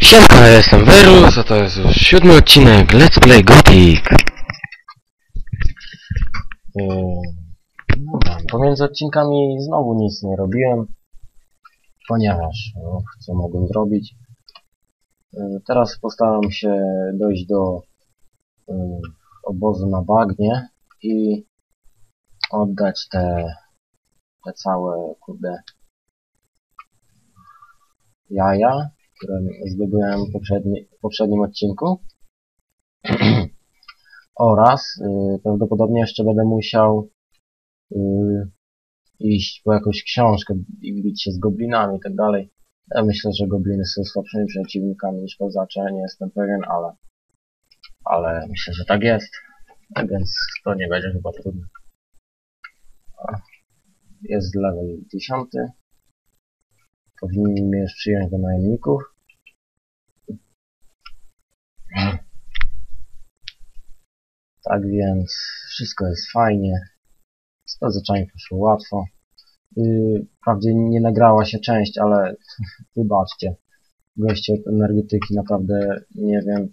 Siemka, ja jestem Verus, a to jest już siódmy odcinek Let's Play Gothic. Yy, no tam, pomiędzy odcinkami znowu nic nie robiłem, ponieważ, no, co mogłem zrobić. Yy, teraz postaram się dojść do yy, obozu na bagnie i oddać te, te całe, kurde, jaja, które zdobyłem w poprzedni, w poprzednim odcinku. Oraz y, prawdopodobnie jeszcze będę musiał y, iść po jakąś książkę i bić się z goblinami i tak dalej. Ja myślę, że gobliny są słabszymi przeciwnikami niż kozacze, nie jestem pewien, ale ale myślę, że tak jest. Tak więc to nie będzie chyba trudne. Jest level 10. Powinni mnie przyjąć do najemników. Tak więc wszystko jest fajnie. Kozaczami poszło łatwo. Yy, wprawdzie nie nagrała się część, ale wybaczcie. Goście od energetyki naprawdę nie wiem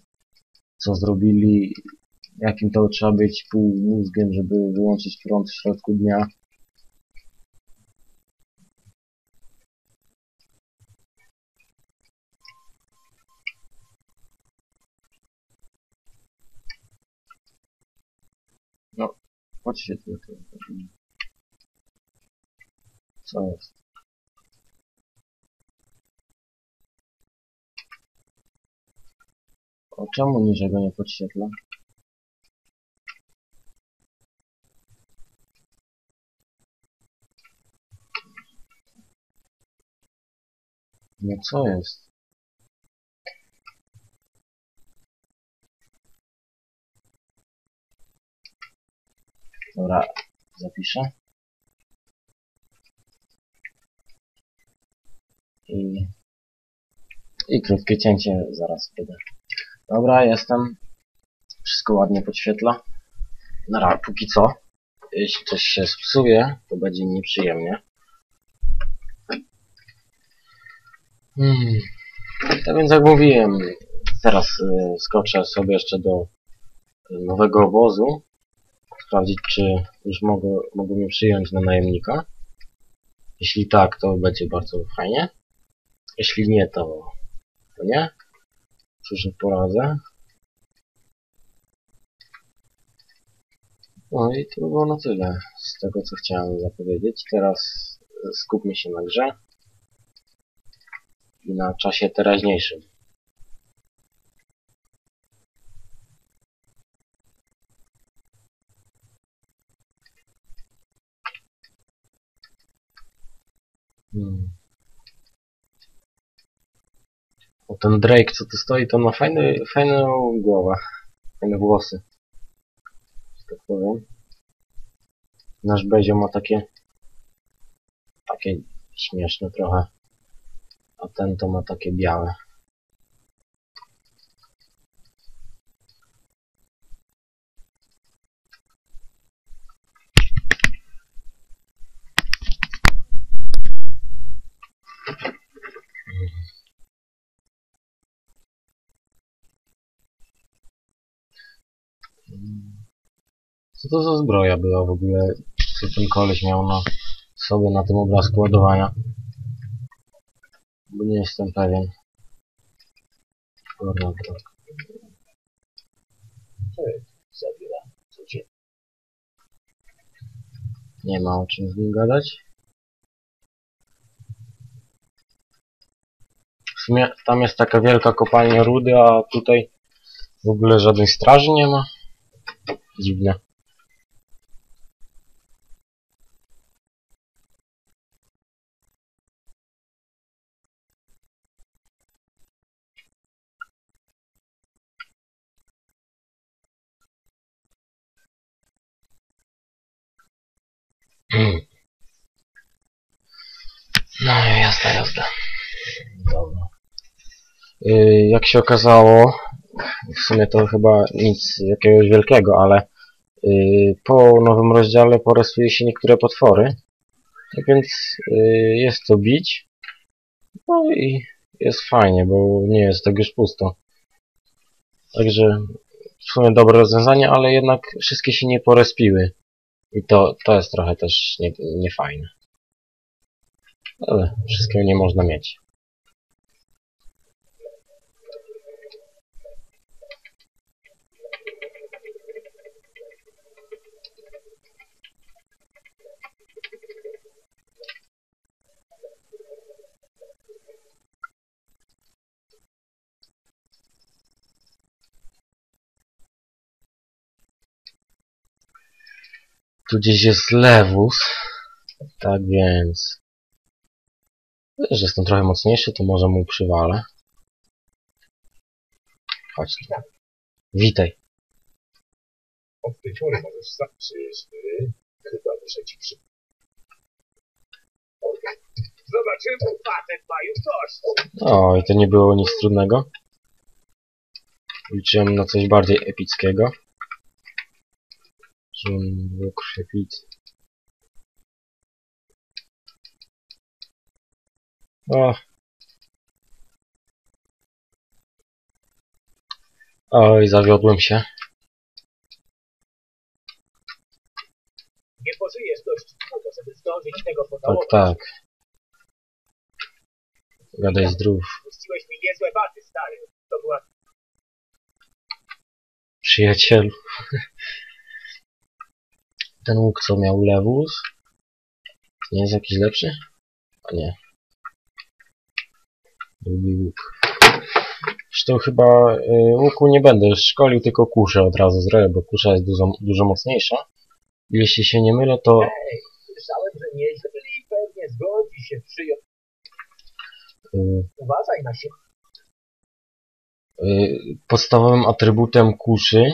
co zrobili. Jakim to trzeba być pół mózgiem, żeby wyłączyć prąd w środku dnia. Podświetlę to. Co jest? O czemu niżej go nie podświetla? No co jest? Dobra, zapiszę. I, I krótkie cięcie zaraz będę. Dobra, jestem. Wszystko ładnie podświetla. Na razie, póki co. Jeśli coś się spsuje, to będzie nieprzyjemnie. Hmm. Tak więc jak mówiłem, teraz y, skoczę sobie jeszcze do y, nowego obozu sprawdzić, czy już mogą, mogą mnie przyjąć na najemnika. Jeśli tak, to będzie bardzo fajnie. Jeśli nie, to, to nie. Nie poradzę. No i to by było na tyle z tego, co chciałem zapowiedzieć. Teraz skupmy się na grze i na czasie teraźniejszym. Ten Drake, co tu stoi, to ma fajny, fajną głowę. Fajne włosy. Że tak powiem. Nasz Bezio ma takie takie śmieszne trochę. A ten to ma takie białe. Co to za zbroja była w ogóle, co ten koleś miał na sobie na tym obrazku ładowania? Bo nie jestem pewien. Co cię? Nie ma o czym z nim gadać. W sumie tam jest taka wielka kopalnia rudy, a tutaj w ogóle żadnej straży nie ma. Dziwne. Mm. No, jasna, jasna. Dobra. Yy, jak się okazało, w sumie to chyba nic jakiegoś wielkiego, ale yy, po nowym rozdziale porysuje się niektóre potwory. Tak więc yy, jest to bić. No i jest fajnie, bo nie jest tak już pusto. Także w sumie dobre rozwiązanie, ale jednak wszystkie się nie porespiły. I to, to jest trochę też nie, niefajne. Ale wszystkiego nie można mieć. Tu gdzieś jest lewus. Tak więc... Że jestem trochę mocniejszy, to może mu przywalę. Chodź tu. Witaj. Od tej pory możesz sam przyjeść? Chyba muszę ci przy... Zobaczymy, dość. O, i to nie było nic trudnego. Liczyłem na coś bardziej epickiego. Był krzepicy. O. Oj, zawiodłem się. Nie pożyjesz dość długo, żeby zdążyć tego Tak, pocałować. tak. Gadaj zdrów. Puściłeś mi niezłe baty, stary. To była Przyjacielu. Ten łuk co miał lewus? Nie jest jakiś lepszy? A nie. Drugi łuk. Zresztą chyba y, łuku nie będę szkolił, tylko kuszę od razu zrobię, bo kusza jest dużo, dużo mocniejsza. I Jeśli się nie mylę, to Słyszałem, że nieźli pewnie zgodzi się przyjąć. y, Uważaj na siebie. y, podstawowym atrybutem kuszy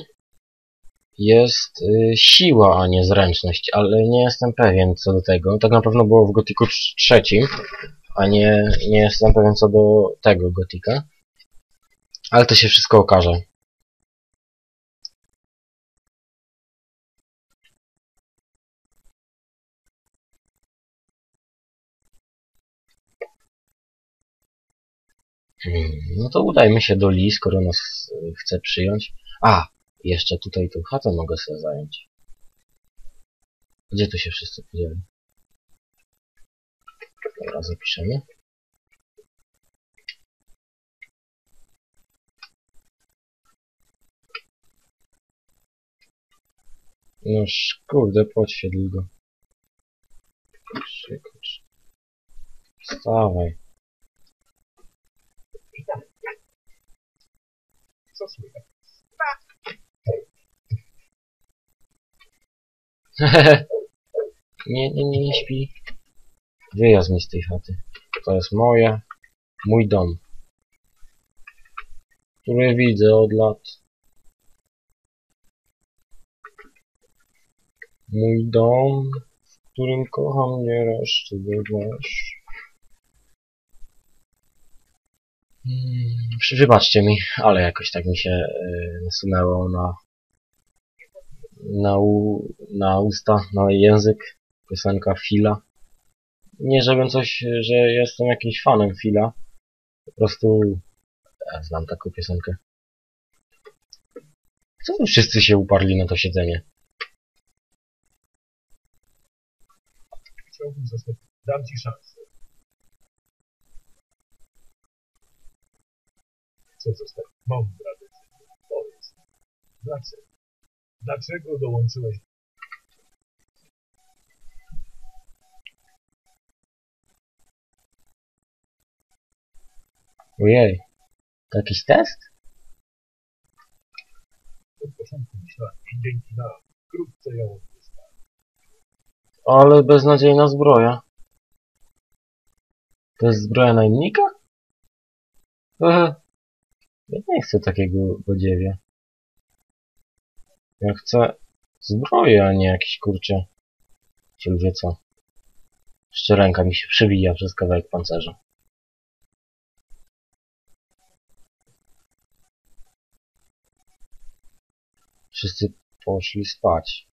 jest y, siła, a nie zręczność, ale nie jestem pewien co do tego. Tak na pewno było w Gotiku trz- trzecim, a nie, nie jestem pewien co do tego Gotika. Ale to się wszystko okaże. Hmm, No to udajmy się do Lee, skoro nas y, chce przyjąć. A, jeszcze tutaj tą chatę mogę sobie zająć. Gdzie tu się wszyscy podzieli? Dobra, zapiszemy. No kurde, podświetl go. Krzykacz. Wstawaj. Co słychać? nie, nie, nie, nie śpi. Wyjazd mi z tej chaty. To jest moje, mój dom. Który widzę od lat. Mój dom, w którym kocham nieraz, czy bywasz. Hmm, Wybaczcie mi, ale jakoś tak mi się y, nasunęło na na, u, na usta, na język piosenka Fila. Nie żebym coś, że jestem jakimś fanem Fila. Po prostu ja znam taką piosenkę. Co wy wszyscy się uparli na to siedzenie? Chciałbym zostać. Dam ci szansę. Chcę zostać mądra decyzja. Powiedz. Dlaczego? Dlaczego dołączyłeś? Ojej, to jakiś test? Od początku myślałem, że dzięki nam wkrótce ją odzyskam. Ale beznadziejna zbroja. To jest zbroja najemnika? Ehe. Ja nie chcę takiego godziewia. Ja chcę zbroję, a nie jakiś kurcze. Cię wie co. Jeszcze ręka mi się przewija przez kawałek pancerza. Wszyscy poszli spać.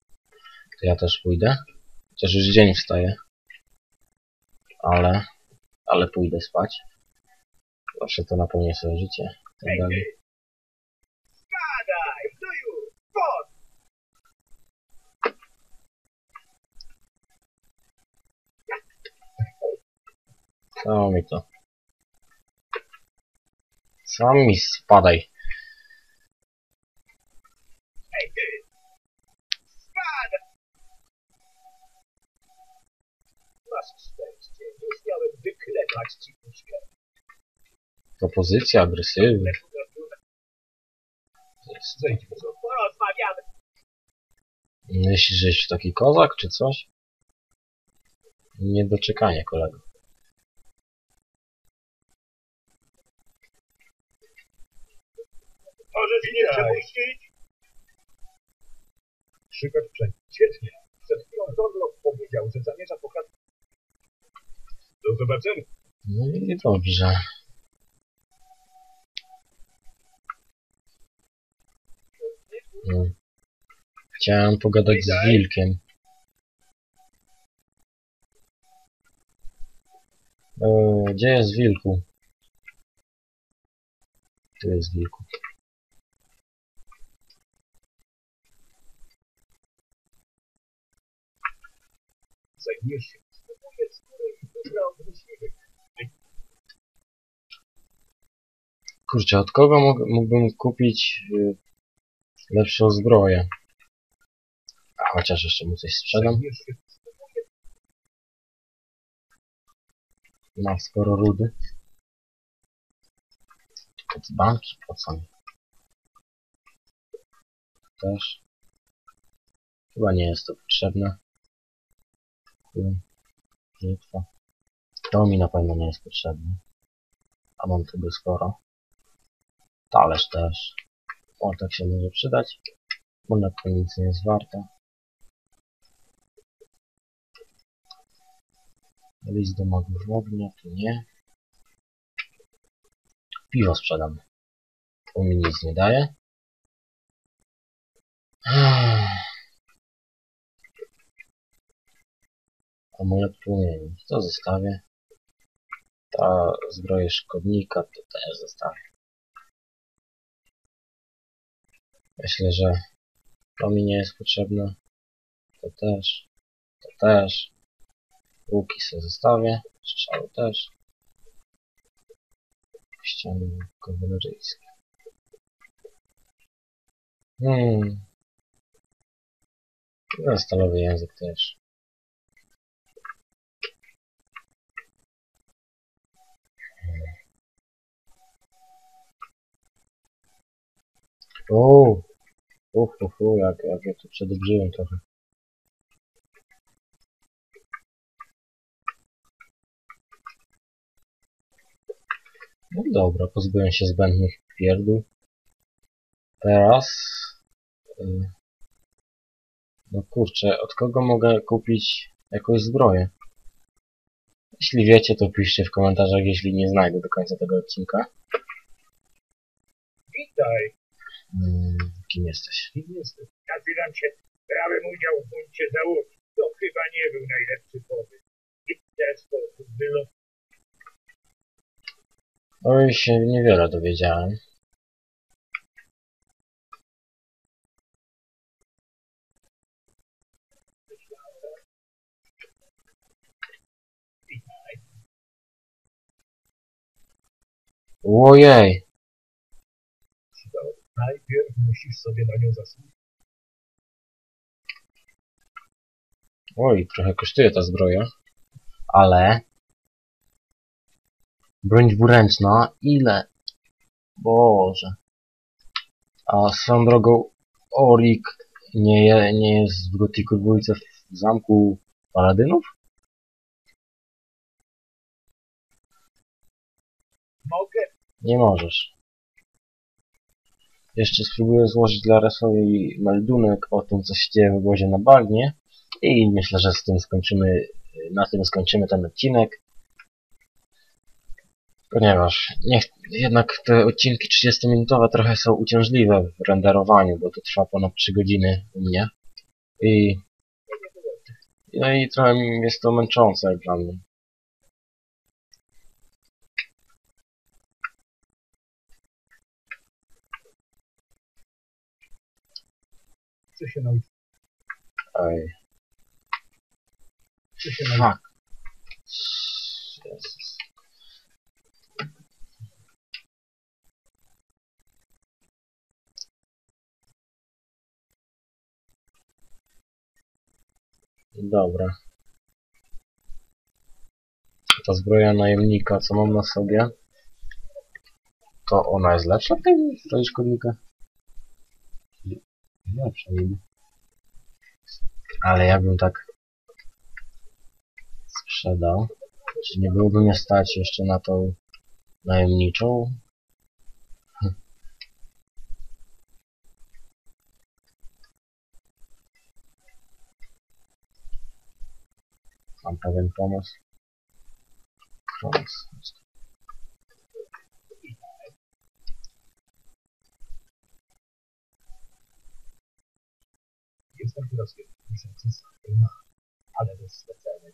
To ja też pójdę. Chociaż już dzień wstaje. Ale, ale pójdę spać. Zawsze to napełnia sobie życie. Tak Ej, dalej. ty! Spadaj! No już! Pod! Co mi to? Sam mi spadaj. Ej, ty! Spadaj! Masz szczęście. Wyklepać ci agresywna. Zejdź mu to. Porozmawiamy. Myślisz, że jesteś taki kozak czy coś? Niedoczekanie kolego. Możesz mnie przepuścić? Szykacz przed. Świetnie. Przed chwilą Donlop powiedział, że zamierza pokazać. Do zobaczenia. No i dobrze. No. Chciałem pogadać z wilkiem. E, gdzie jest wilku? Tu jest wilku. Zajmiesz się. Spróbuję skóry i wybrał myśliwych. Kurczę, od kogo mógł- mógłbym kupić y, lepszą zbroję? A chociaż jeszcze mu coś sprzedam. Zajmiesz się. Ma sporo rudy. Pod banki, po co mi? Też. Chyba nie jest to potrzebne. Płyn. To mi na pewno nie jest potrzebne. A mam tego sporo. Talerz też. O, tak się może przydać. Bo na to nic nie jest warte. List do magów tu nie. Piwo sprzedam. To mi nic nie daje. Amulet płomieni. To zostawię. Ta zbroja szkodnika to też zostawię. Myślę, że to mi nie jest potrzebne. To też. To też. Łuki sobie zostawię. Strzały też. Ściany kawaleryjskie. Hmm. No, stalowy język też. O, Uf, uf, uf, jak, jak ja tu przedobrzyłem trochę. No dobra, pozbyłem się zbędnych pierdół. Teraz... y, No kurczę, od kogo mogę kupić jakąś zbroję? Jeśli wiecie, to piszcie w komentarzach, jeśli nie znajdę do końca tego odcinka. Witaj. Mm, kim jesteś? Kim jesteś? Nazywam się. Brałem udział w buncie załogi. To chyba nie był najlepszy pomysł. I w ten sposób było. Oj, się niewiele dowiedziałem. Ojej! Najpierw musisz sobie na nią zasłużyć. Oj, trochę kosztuje ta zbroja. Ale... Broń dwuręczna, ile? Boże. A swoją drogą, Orik nie, je, nie jest w Gotiku dwójce w zamku Paladynów? Mogę Nie możesz. Jeszcze spróbuję złożyć dla Resowi meldunek o tym, co się dzieje w obozie na bagnie. I myślę, że z tym skończymy, na tym skończymy ten odcinek. Ponieważ nie, ch- jednak te odcinki 30-minutowe trochę są uciążliwe w renderowaniu, bo to trwa ponad 3 godziny u mnie. I, no i trochę jest to męczące dla mnie. Chcę się nauczyć. Ej, Chcę się nauczyć. fuck. Jezus. Dobra. Ta zbroja najemnika, co mam na sobie, to ona jest lepsza tej szkodnika? Lepsza niby. Ale jakbym tak sprzedał, czy nie byłoby mnie stać jeszcze na tą najemniczą? Hm. Mam pewien. Pomysł. Wyroskiem. Muszę wszystkim. Ale bez specjalnej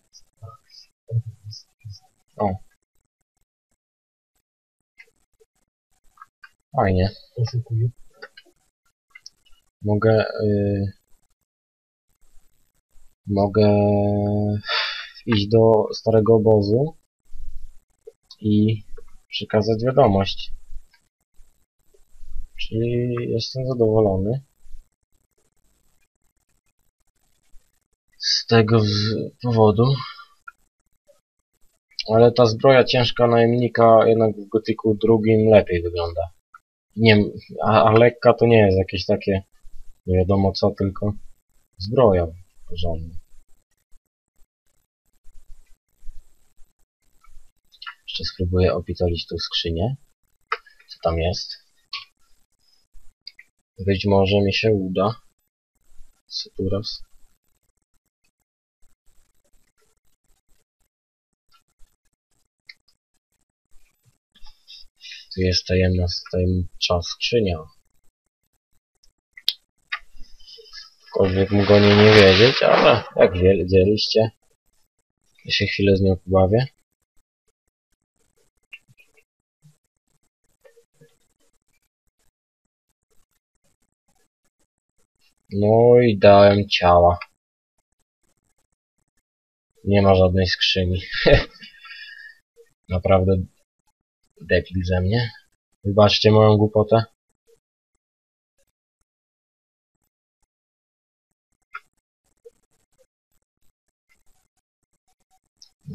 Fajnie. Poszukuję. Mogę... Y... Mogę iść do starego obozu i przekazać wiadomość. Czyli jestem zadowolony z tego powodu. Ale ta zbroja ciężka najemnika jednak w gotyku drugim lepiej wygląda. Nie a, a lekka to nie jest jakieś takie nie wiadomo co, tylko zbroja porządna. Jeszcze spróbuję opitolić tą skrzynię. Co tam jest? Być może mi się uda. Co tu raz? Tu jest tajemna, tajemnicza skrzynia. Cokolwiek mogło nie, nie wiedzieć, ale jak wiedzieliście, ja się chwilę z nią pobawię. No i dałem ciała. Nie ma żadnej skrzyni. Naprawdę debil ze mnie. Wybaczcie moją głupotę.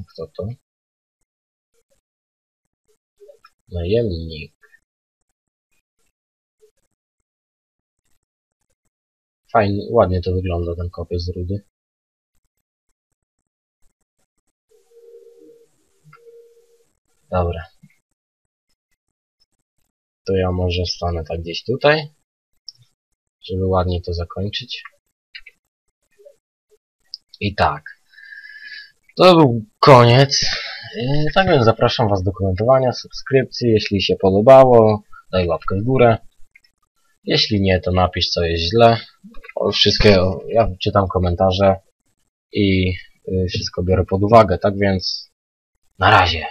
Kto to? Najemnik. Fajnie, ładnie to wygląda ten kopiec rudy. Dobra. To ja może stanę tak gdzieś tutaj, żeby ładnie to zakończyć. I tak. To był koniec. Yy, Tak więc zapraszam Was do komentowania, subskrypcji. Jeśli się podobało, daj łapkę w górę. Jeśli nie, to napisz co jest źle. Wszystkie, ja czytam komentarze i yy, wszystko biorę pod uwagę. Tak więc na razie.